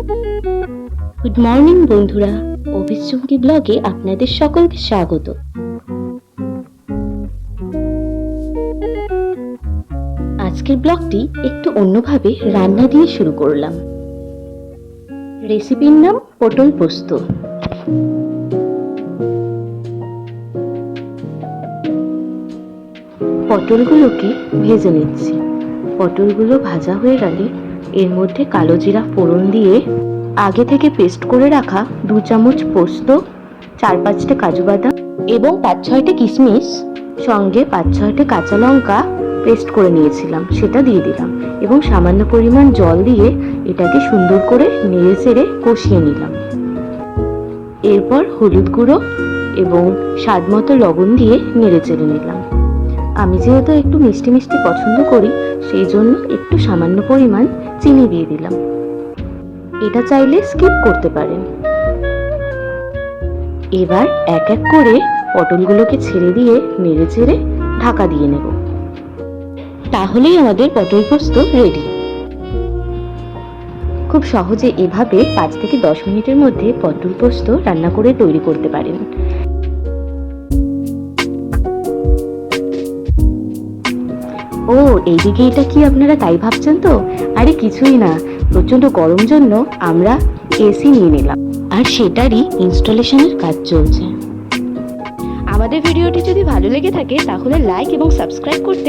Good morning বন্ধুরা। Office ব্লগে আপনাদের সকলকে স্বাগত। আজকের ব্লগটি একটু অন্যভাবে রান্না দিয়ে শুরু করলাম। রেসিপির নাম পটল পোস্ত। পটলগুলোকে ভেজে নিচ্ছি। পটলগুলো ভাজা হয়ে গেলে এর মধ্যে কালো জিরা ফোড়ন দিয়ে আগে থেকে পেস্ট করে রাখা দু চামচ পোস্ত, চার পাঁচটা কাজু বাদাম এবং পাঁচ ছয়টা কিশমিশ, সঙ্গে পাঁচ ছয়টা কাঁচা লঙ্কা পেস্ট করে নিয়েছিলাম, সেটা দিয়ে দিলাম এবং সামান্য পরিমাণ জল দিয়ে এটাকে সুন্দর করে নেড়ে চেড়ে কষিয়ে নিলাম। এরপর হলুদ গুঁড়ো এবং স্বাদ মতো লবণ দিয়ে নেড়ে চেড়ে নিলাম। আমি যেহেতু একটু মিষ্টি মিষ্টি পছন্দ করি, সেই জন্য একটু সামান্য পরিমাণ চিনি দিয়ে দিলাম। এটা চাইলে স্কিপ করতে পারেন। এবার এক এক করে পটলগুলোকে ছেড়ে দিয়ে নেড়ে চেড়ে ঢাকা দিয়ে নেব। তাহলেই আমাদের পটল পোস্ত রেডি খুব সহজে এভাবে পাঁচ থেকে দশ মিনিটের মধ্যে পটল পোস্ত রান্না করে তৈরি করতে পারেন। ও, এইদিকে এটা কি আপনারা তাই ভাবছেন তো? আরে কিছুই না, প্রচণ্ড গরম জন্য আমরা এসি নিয়ে নিলাম। আর সেটারই ইনস্টলেশনের কাজ চলছে। আমাদের ভিডিওটি যদি ভালো লেগে থাকে, তাহলে লাইক এবং সাবস্ক্রাইব করতে